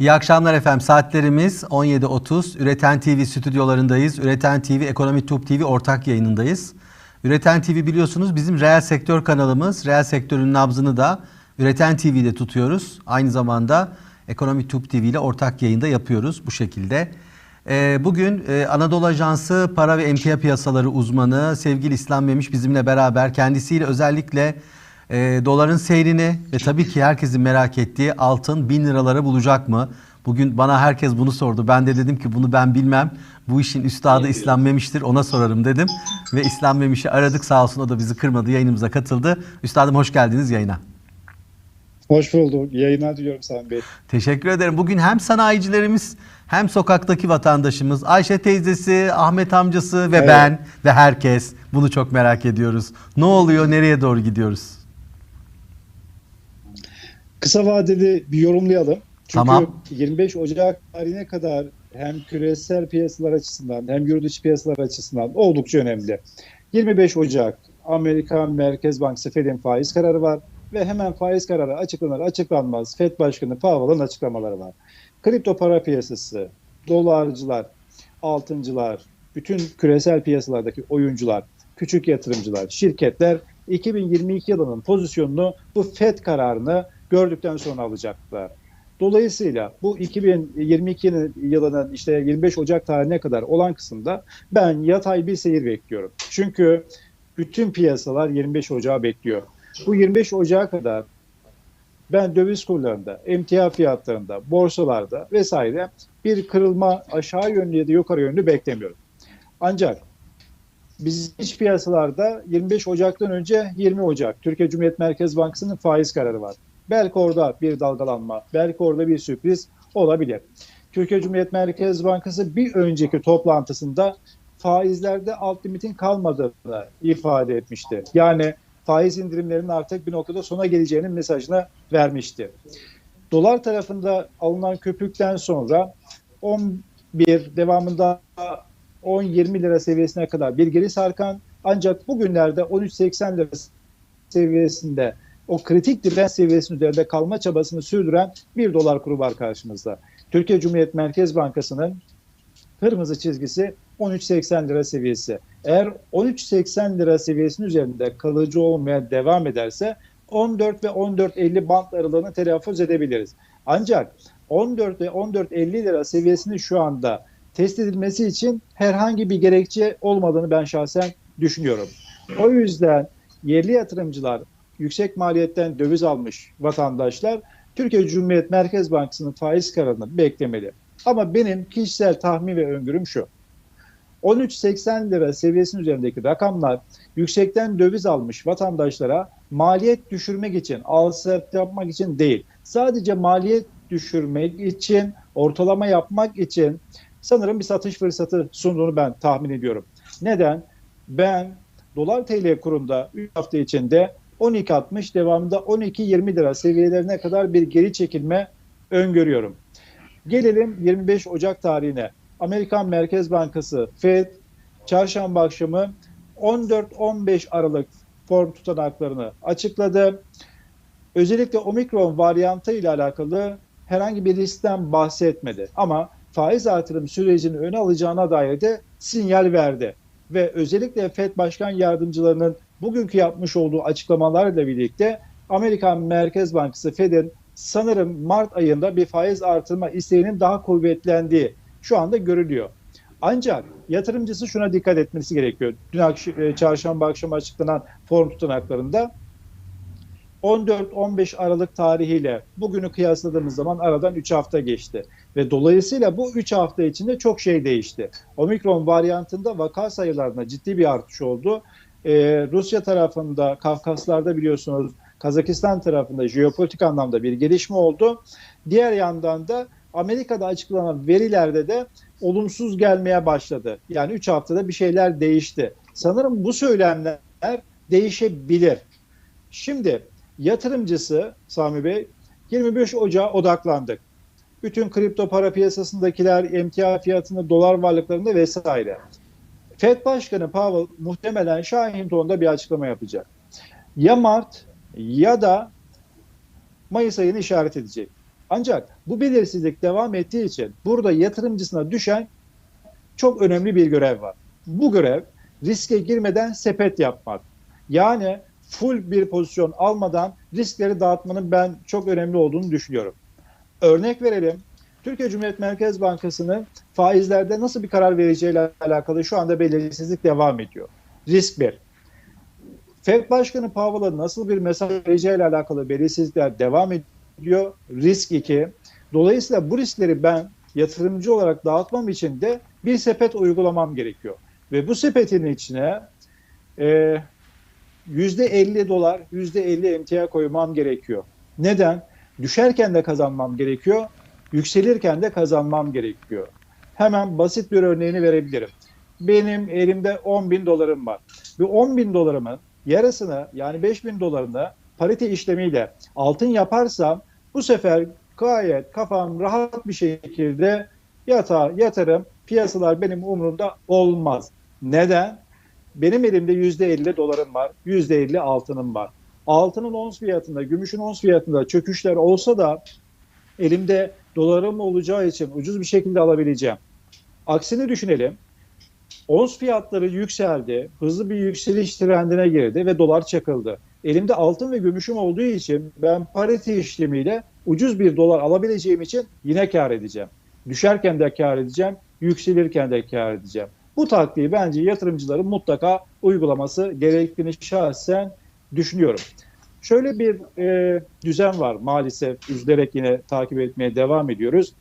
İyi akşamlar efendim. Saatlerimiz 17.30. Üreten TV stüdyolarındayız. Üreten TV, Ekonomi Tube TV ortak yayınındayız. Üreten TV biliyorsunuz bizim reel sektör kanalımız. Reel sektörün nabzını da Üreten TV'de tutuyoruz. Aynı zamanda Ekonomi Tube TV ile ortak yayında yapıyoruz bu şekilde. Ee, Bugün e, Anadolu Ajansı para ve emtia piyasaları uzmanı sevgili İslam Memiş bizimle beraber kendisiyle özellikle e, doların seyrini ve tabii ki herkesin merak ettiği altın bin liralara bulacak mı? Bugün bana herkes bunu sordu. Ben de dedim ki bunu ben bilmem. Bu işin üstadı İslam Memiş'tir ona sorarım dedim. Ve İslam Memiş'i aradık sağ olsun o da bizi kırmadı yayınımıza katıldı. Üstadım hoş geldiniz yayına. Hoş bulduk. Yayınlar diliyorum Sami Bey. Teşekkür ederim. Bugün hem sanayicilerimiz hem sokaktaki vatandaşımız, Ayşe teyzesi, Ahmet amcası ve Evet. ben ve herkes bunu çok merak ediyoruz. Ne oluyor, nereye doğru gidiyoruz? Kısa vadeli bir yorumlayalım. Çünkü Tamam. 25 Ocak tarihine kadar hem küresel piyasalar açısından hem yurt dışı piyasalar açısından oldukça önemli. 25 Ocak Amerikan Merkez Bankası Fed'in faiz kararı var ve hemen faiz kararı açıklanır açıklanmaz Fed Başkanı Powell'ın açıklamaları var. Kripto para piyasası, dolarcılar, altıncılar, bütün küresel piyasalardaki oyuncular, küçük yatırımcılar, şirketler 2022 yılının pozisyonunu bu FED kararını gördükten sonra alacaklar. Dolayısıyla bu 2022 yılının işte 25 Ocak tarihine kadar olan kısımda ben yatay bir seyir bekliyorum. Çünkü bütün piyasalar 25 Ocağı bekliyor. Bu 25 Ocağı kadar ben döviz kurlarında, emtia fiyatlarında, borsalarda vesaire bir kırılma aşağı yönlü ya da yukarı yönlü beklemiyorum. Ancak biz iç piyasalarda 25 Ocak'tan önce 20 Ocak Türkiye Cumhuriyet Merkez Bankası'nın faiz kararı var. Belki orada bir dalgalanma, belki orada bir sürpriz olabilir. Türkiye Cumhuriyet Merkez Bankası bir önceki toplantısında faizlerde alt limitin kalmadığını ifade etmişti. Yani faiz indirimlerinin artık bir noktada sona geleceğinin mesajını vermişti. Dolar tarafında alınan köpükten sonra 11 devamında 10-20 lira seviyesine kadar bir geri sarkan ancak bugünlerde 13.80 lira seviyesinde o kritik direnç seviyesinin üzerinde kalma çabasını sürdüren bir dolar kuru var karşımızda. Türkiye Cumhuriyet Merkez Bankası'nın kırmızı çizgisi 13.80 lira seviyesi. Eğer 13.80 lira seviyesinin üzerinde kalıcı olmaya devam ederse 14 ve 14.50 bant aralığını telaffuz edebiliriz. Ancak 14 ve 14.50 lira seviyesini şu anda test edilmesi için herhangi bir gerekçe olmadığını ben şahsen düşünüyorum. O yüzden yerli yatırımcılar, yüksek maliyetten döviz almış vatandaşlar Türkiye Cumhuriyet Merkez Bankası'nın faiz kararını beklemeli. Ama benim kişisel tahmin ve öngörüm şu. 13.80 lira seviyesinin üzerindeki rakamlar yüksekten döviz almış vatandaşlara maliyet düşürmek için, al sat yapmak için değil. Sadece maliyet düşürmek için, ortalama yapmak için sanırım bir satış fırsatı sunduğunu ben tahmin ediyorum. Neden? Ben dolar TL kurunda 3 hafta içinde 12.60 devamında 12.20 lira seviyelerine kadar bir geri çekilme öngörüyorum. Gelelim 25 Ocak tarihine. Amerikan Merkez Bankası Fed çarşamba akşamı 14-15 Aralık form tutanaklarını açıkladı. Özellikle omikron varyantı ile alakalı herhangi bir riskten bahsetmedi. Ama faiz artırım sürecini öne alacağına dair de sinyal verdi. Ve özellikle FED Başkan Yardımcılarının bugünkü yapmış olduğu açıklamalarla birlikte Amerikan Merkez Bankası Fed'in sanırım Mart ayında bir faiz artırma isteğinin daha kuvvetlendiği şu anda görülüyor. Ancak yatırımcısı şuna dikkat etmesi gerekiyor. Dün akşam, çarşamba akşamı açıklanan form tutanaklarında 14-15 Aralık tarihiyle bugünü kıyasladığımız zaman aradan 3 hafta geçti. Ve dolayısıyla bu 3 hafta içinde çok şey değişti. Omikron varyantında vaka sayılarında ciddi bir artış oldu. Ee, Rusya tarafında, Kafkaslar'da biliyorsunuz Kazakistan tarafında jeopolitik anlamda bir gelişme oldu. Diğer yandan da Amerika'da açıklanan verilerde de olumsuz gelmeye başladı. Yani 3 haftada bir şeyler değişti. Sanırım bu söylemler değişebilir. Şimdi yatırımcısı Sami Bey 25 Ocağı odaklandık. Bütün kripto para piyasasındakiler, emtia fiyatında, dolar varlıklarında vesaire. Fed Başkanı Powell muhtemelen Şahin tonda bir açıklama yapacak. Ya Mart ya da Mayıs ayını işaret edecek. Ancak bu belirsizlik devam ettiği için burada yatırımcısına düşen çok önemli bir görev var. Bu görev riske girmeden sepet yapmak. Yani full bir pozisyon almadan riskleri dağıtmanın ben çok önemli olduğunu düşünüyorum. Örnek verelim. Türkiye Cumhuriyet Merkez Bankası'nın faizlerde nasıl bir karar vereceğiyle alakalı şu anda belirsizlik devam ediyor. Risk bir. Fed Başkanı Powell'a nasıl bir mesaj vereceğiyle alakalı belirsizlikler devam ediyor. Risk 2. Dolayısıyla bu riskleri ben yatırımcı olarak dağıtmam için de bir sepet uygulamam gerekiyor. Ve bu sepetin içine e, %50 dolar, %50 emtia koymam gerekiyor. Neden? Düşerken de kazanmam gerekiyor, yükselirken de kazanmam gerekiyor. Hemen basit bir örneğini verebilirim. Benim elimde 10 bin dolarım var. Ve 10 bin dolarımın yarısını yani 5 bin dolarını parite işlemiyle altın yaparsam bu sefer gayet kafam rahat bir şekilde yatağa yatarım. Piyasalar benim umurumda olmaz. Neden? Benim elimde %50 dolarım var, %50 altınım var. Altının ons fiyatında, gümüşün ons fiyatında çöküşler olsa da elimde dolarım olacağı için ucuz bir şekilde alabileceğim. Aksini düşünelim. Ons fiyatları yükseldi, hızlı bir yükseliş trendine girdi ve dolar çakıldı. Elimde altın ve gümüşüm olduğu için ben parite işlemiyle ucuz bir dolar alabileceğim için yine kar edeceğim. Düşerken de kar edeceğim, yükselirken de kar edeceğim. Bu taktiği bence yatırımcıların mutlaka uygulaması gerektiğini şahsen düşünüyorum. Şöyle bir e, düzen var maalesef üzülerek yine takip etmeye devam ediyoruz.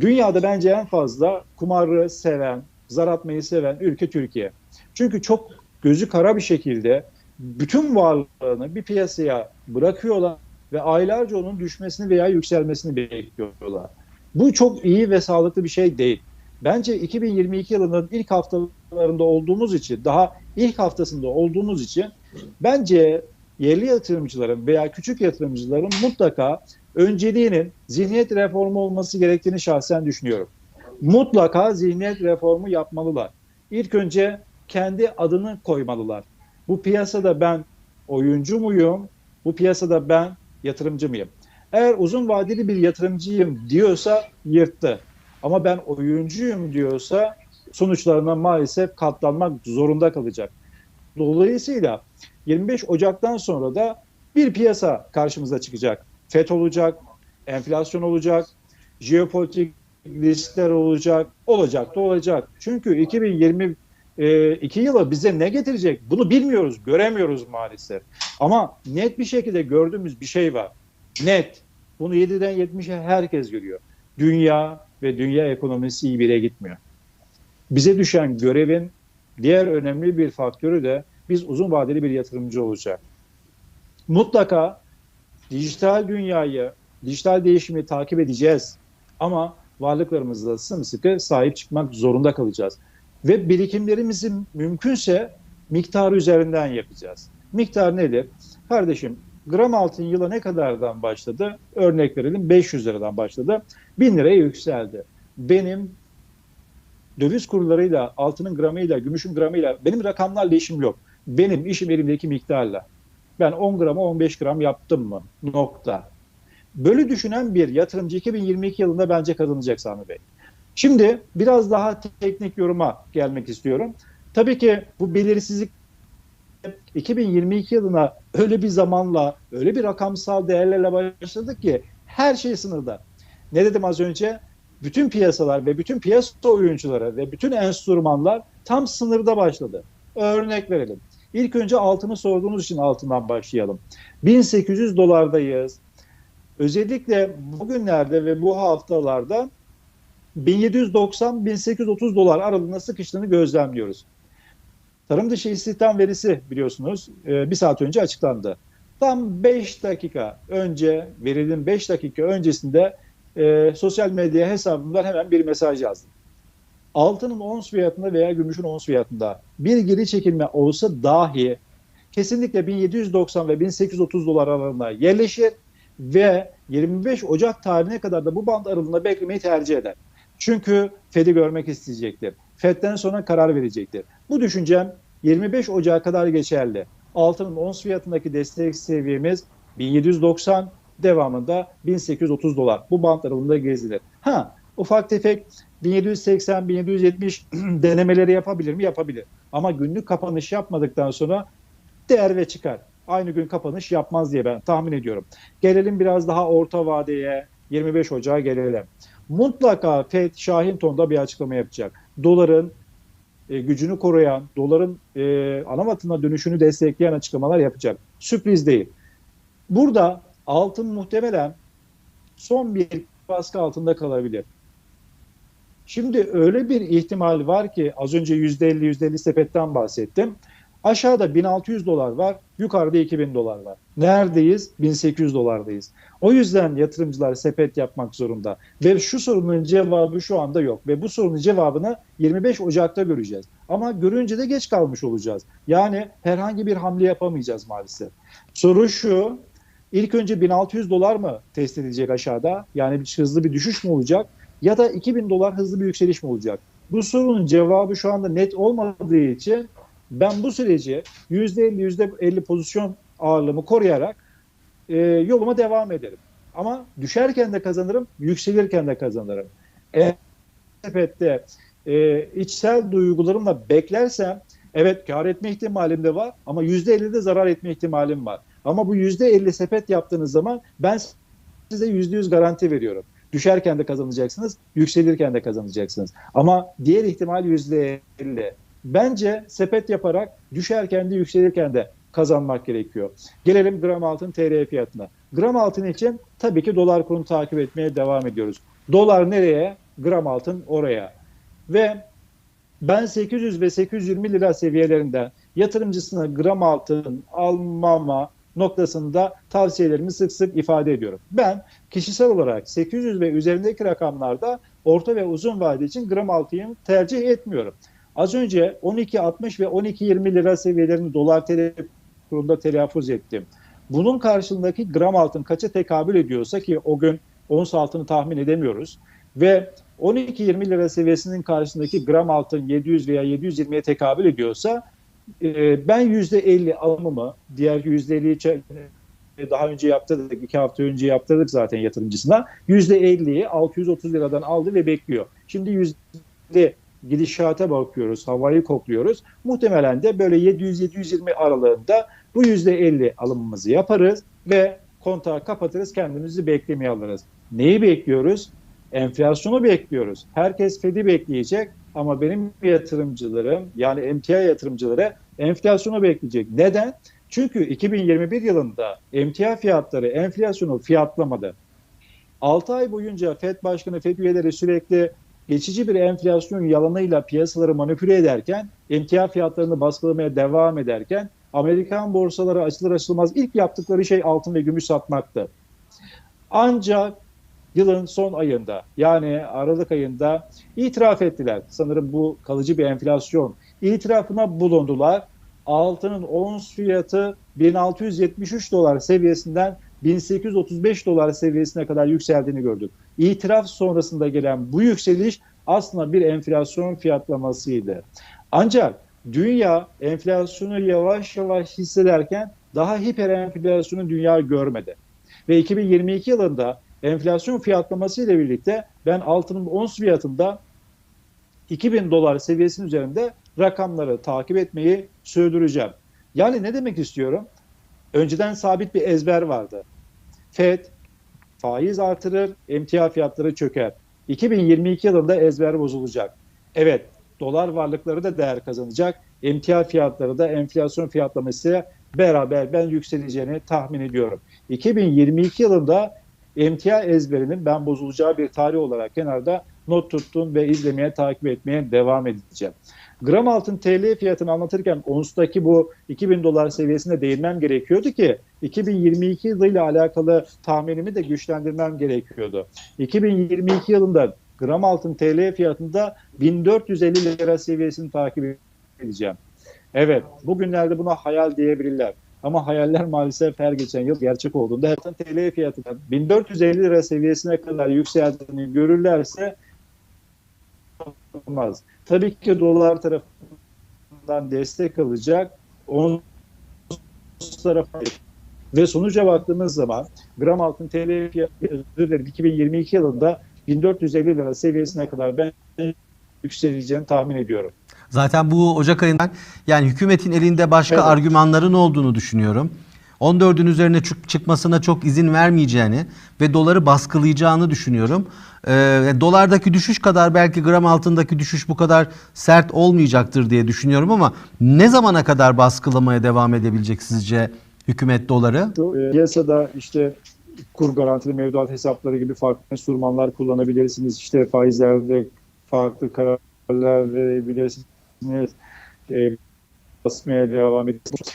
Dünyada bence en fazla kumarı seven, zar atmayı seven ülke Türkiye. Çünkü çok gözü kara bir şekilde bütün varlığını bir piyasaya bırakıyorlar ve aylarca onun düşmesini veya yükselmesini bekliyorlar. Bu çok iyi ve sağlıklı bir şey değil. Bence 2022 yılının ilk haftalarında olduğumuz için, daha ilk haftasında olduğumuz için bence yerli yatırımcıların veya küçük yatırımcıların mutlaka önceliğinin zihniyet reformu olması gerektiğini şahsen düşünüyorum. Mutlaka zihniyet reformu yapmalılar. İlk önce kendi adını koymalılar. Bu piyasada ben oyuncu muyum? Bu piyasada ben yatırımcı mıyım? Eğer uzun vadeli bir yatırımcıyım diyorsa yırttı. Ama ben oyuncuyum diyorsa sonuçlarına maalesef katlanmak zorunda kalacak. Dolayısıyla 25 Ocak'tan sonra da bir piyasa karşımıza çıkacak. FED olacak, enflasyon olacak, jeopolitik riskler olacak, olacak da olacak. Çünkü 2022 yılı bize ne getirecek bunu bilmiyoruz, göremiyoruz maalesef. Ama net bir şekilde gördüğümüz bir şey var. Net. Bunu 7'den 70'e herkes görüyor. Dünya ve dünya ekonomisi iyi bire gitmiyor. Bize düşen görevin diğer önemli bir faktörü de biz uzun vadeli bir yatırımcı olacak. Mutlaka dijital dünyayı, dijital değişimi takip edeceğiz. Ama varlıklarımızda sımsıkı sahip çıkmak zorunda kalacağız. Ve birikimlerimizi mümkünse miktarı üzerinden yapacağız. Miktar nedir? Kardeşim gram altın yıla ne kadardan başladı? Örnek verelim 500 liradan başladı. 1000 liraya yükseldi. Benim döviz kurlarıyla, altının gramıyla, gümüşün gramıyla benim rakamlarla işim yok. Benim işim elimdeki miktarla. Ben 10 grama 15 gram yaptım mı? Nokta. Böyle düşünen bir yatırımcı 2022 yılında bence kazanacak Sami Bey. Şimdi biraz daha teknik yoruma gelmek istiyorum. Tabii ki bu belirsizlik 2022 yılına öyle bir zamanla, öyle bir rakamsal değerlerle başladık ki her şey sınırda. Ne dedim az önce? Bütün piyasalar ve bütün piyasa oyuncuları ve bütün enstrümanlar tam sınırda başladı. Örnek verelim. İlk önce altını sorduğunuz için altından başlayalım. 1800 dolardayız. Özellikle bugünlerde ve bu haftalarda 1790-1830 dolar aralığında sıkıştığını gözlemliyoruz. Tarım dışı istihdam verisi biliyorsunuz bir saat önce açıklandı. Tam 5 dakika önce verilin 5 dakika öncesinde e, sosyal medya hesabımdan hemen bir mesaj yazdım. Altının ons fiyatında veya gümüşün ons fiyatında bir geri çekilme olsa dahi kesinlikle 1790 ve 1830 dolar aralığında yerleşir ve 25 Ocak tarihine kadar da bu band aralığında beklemeyi tercih eder. Çünkü Fed'i görmek isteyecektir. Fed'den sonra karar verecektir. Bu düşüncem 25 Ocak'a kadar geçerli. Altının ons fiyatındaki destek seviyemiz 1790 devamında 1830 dolar. Bu bant aralığında gezilir. Ha ufak tefek 1780-1770 denemeleri yapabilir mi? Yapabilir. Ama günlük kapanış yapmadıktan sonra değer ve çıkar. Aynı gün kapanış yapmaz diye ben tahmin ediyorum. Gelelim biraz daha orta vadeye 25 Ocağı gelelim. Mutlaka FED Şahin tonda bir açıklama yapacak. Doların e, gücünü koruyan, doların e, ana dönüşünü destekleyen açıklamalar yapacak. Sürpriz değil. Burada altın muhtemelen son bir baskı altında kalabilir. Şimdi öyle bir ihtimal var ki az önce %50 %50 sepetten bahsettim. Aşağıda 1600 dolar var, yukarıda 2000 dolar var. Neredeyiz? 1800 dolardayız. O yüzden yatırımcılar sepet yapmak zorunda. Ve şu sorunun cevabı şu anda yok. Ve bu sorunun cevabını 25 Ocak'ta göreceğiz. Ama görünce de geç kalmış olacağız. Yani herhangi bir hamle yapamayacağız maalesef. Soru şu, ilk önce 1600 dolar mı test edilecek aşağıda? Yani bir hızlı bir düşüş mü olacak? Ya da 2000 dolar hızlı bir yükseliş mi olacak? Bu sorunun cevabı şu anda net olmadığı için ben bu süreci %50 %50 pozisyon ağırlığımı koruyarak e, yoluma devam ederim. Ama düşerken de kazanırım, yükselirken de kazanırım. Eğer sepette e, içsel duygularımla beklersem evet kar etme ihtimalim de var ama %50 de zarar etme ihtimalim var. Ama bu %50 sepet yaptığınız zaman ben size %100 garanti veriyorum. Düşerken de kazanacaksınız, yükselirken de kazanacaksınız. Ama diğer ihtimal %50. Bence sepet yaparak düşerken de yükselirken de kazanmak gerekiyor. Gelelim gram altın TL fiyatına. Gram altın için tabii ki dolar kurunu takip etmeye devam ediyoruz. Dolar nereye? Gram altın oraya. Ve ben 800 ve 820 lira seviyelerinden yatırımcısına gram altın almama noktasında tavsiyelerimi sık sık ifade ediyorum. Ben kişisel olarak 800 ve üzerindeki rakamlarda orta ve uzun vade için gram altını tercih etmiyorum. Az önce 12.60 ve 12.20 lira seviyelerini dolar TL kurunda telaffuz ettim. Bunun karşılığındaki gram altın kaça tekabül ediyorsa ki o gün ons altını tahmin edemiyoruz ve 12-20 lira seviyesinin karşısındaki gram altın 700 veya 720'ye tekabül ediyorsa e, ben %50 alımımı diğer %50'yi daha önce yaptırdık, iki hafta önce yaptırdık zaten yatırımcısına. %50'yi 630 liradan aldı ve bekliyor. Şimdi yüzde gidişata bakıyoruz, havayı kokluyoruz. Muhtemelen de böyle 700-720 aralığında bu %50 alımımızı yaparız ve kontağı kapatırız, kendimizi beklemeye alırız. Neyi bekliyoruz? Enflasyonu bekliyoruz. Herkes Fed'i bekleyecek ama benim yatırımcılarım yani emtia yatırımcıları enflasyonu bekleyecek. Neden? Çünkü 2021 yılında emtia fiyatları enflasyonu fiyatlamadı. 6 ay boyunca FED Başkanı, FED üyeleri sürekli geçici bir enflasyon yalanıyla piyasaları manipüle ederken, emtia fiyatlarını baskılamaya devam ederken Amerikan borsaları açılır açılmaz ilk yaptıkları şey altın ve gümüş satmaktı. Ancak yılın son ayında yani Aralık ayında itiraf ettiler. Sanırım bu kalıcı bir enflasyon. İtirafına bulundular. Altının ons fiyatı 1673 dolar seviyesinden 1835 dolar seviyesine kadar yükseldiğini gördük. İtiraf sonrasında gelen bu yükseliş aslında bir enflasyon fiyatlamasıydı. Ancak dünya enflasyonu yavaş yavaş hissederken daha hiper enflasyonu dünya görmedi. Ve 2022 yılında enflasyon fiyatlaması ile birlikte ben altının ons fiyatında 2000 dolar seviyesinin üzerinde rakamları takip etmeyi sürdüreceğim. Yani ne demek istiyorum? Önceden sabit bir ezber vardı. FED faiz artırır, emtia fiyatları çöker. 2022 yılında ezber bozulacak. Evet, dolar varlıkları da değer kazanacak. Emtia fiyatları da enflasyon fiyatlaması beraber ben yükseleceğini tahmin ediyorum. 2022 yılında emtia ezberinin ben bozulacağı bir tarih olarak kenarda not tuttum ve izlemeye, takip etmeye devam edeceğim. Gram altın TL fiyatını anlatırken onstaki bu 2000 dolar seviyesine değinmem gerekiyordu ki 2022 yılıyla alakalı tahminimi de güçlendirmem gerekiyordu. 2022 yılında gram altın TL fiyatında 1450 lira seviyesini takip edeceğim. Evet, bugünlerde buna hayal diyebilirler. Ama hayaller maalesef her geçen yıl gerçek olduğunda her TL fiyatının 1450 lira seviyesine kadar yükseldiğini görürlerse olmaz. Tabii ki dolar tarafından destek alacak. Onun tarafı Ve sonuca baktığımız zaman gram altın TL fiyatı özür dilerim, 2022 yılında 1450 lira seviyesine kadar ben yükseleceğini tahmin ediyorum. Zaten bu Ocak ayından yani hükümetin elinde başka Evet. argümanların olduğunu düşünüyorum. 14'ün üzerine çık- çıkmasına çok izin vermeyeceğini ve doları baskılayacağını düşünüyorum. Ee, dolardaki düşüş kadar belki gram altındaki düşüş bu kadar sert olmayacaktır diye düşünüyorum ama ne zamana kadar baskılamaya devam edebilecek sizce hükümet doları? E, piyasada işte kur garantili mevduat hesapları gibi farklı enstrümanlar kullanabilirsiniz. İşte faizlerde farklı kararlar verebilirsiniz. E, basmaya devam ediyorsunuz.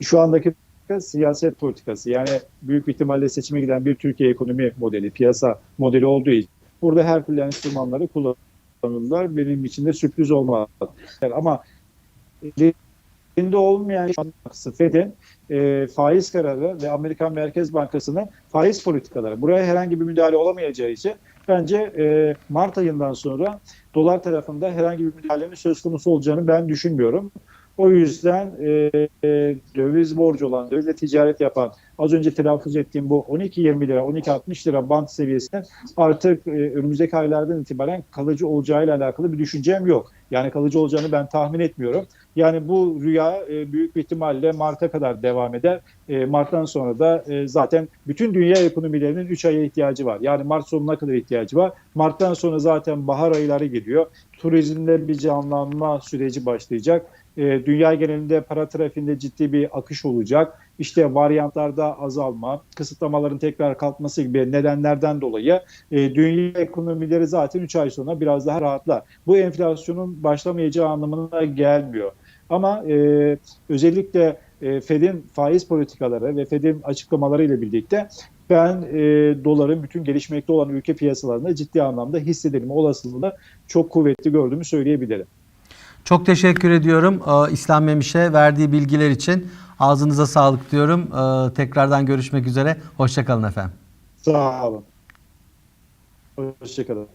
Şu andaki siyaset politikası yani büyük ihtimalle seçime giden bir Türkiye ekonomi modeli, piyasa modeli olduğu için burada her türlü enstrümanları kullanırlar. Benim için de sürpriz olmaz. Yani ama elinde olmayan FED'in e, faiz kararı ve Amerikan Merkez Bankası'nın faiz politikaları. Buraya herhangi bir müdahale olamayacağı için bence e, Mart ayından sonra dolar tarafında herhangi bir müdahalenin söz konusu olacağını ben düşünmüyorum. O yüzden e, e, döviz borcu olan, dövizle ticaret yapan, az önce telaffuz ettiğim bu 12-20 lira, 12-60 lira band seviyesinin artık e, önümüzdeki aylardan itibaren kalıcı olacağıyla alakalı bir düşüncem yok. Yani kalıcı olacağını ben tahmin etmiyorum. Yani bu rüya e, büyük bir ihtimalle Mart'a kadar devam eder. E, Mart'tan sonra da e, zaten bütün dünya ekonomilerinin 3 aya ihtiyacı var. Yani Mart sonuna kadar ihtiyacı var. Mart'tan sonra zaten bahar ayları geliyor. Turizmde bir canlanma süreci başlayacak. E, dünya genelinde para trafiğinde ciddi bir akış olacak. İşte varyantlarda azalma, kısıtlamaların tekrar kalkması gibi nedenlerden dolayı e, dünya ekonomileri zaten 3 ay sonra biraz daha rahatlar. Bu enflasyonun başlamayacağı anlamına gelmiyor. Ama e, özellikle e, Fed'in faiz politikaları ve Fed'in açıklamaları ile birlikte ben e, doların bütün gelişmekte olan ülke piyasalarında ciddi anlamda hissedelim olasılığını çok kuvvetli gördüğümü söyleyebilirim. Çok teşekkür ediyorum ee, İslam Memiş'e verdiği bilgiler için. Ağzınıza sağlık diyorum. Ee, tekrardan görüşmek üzere. Hoşçakalın efendim. Sağ olun. Hoşçakalın.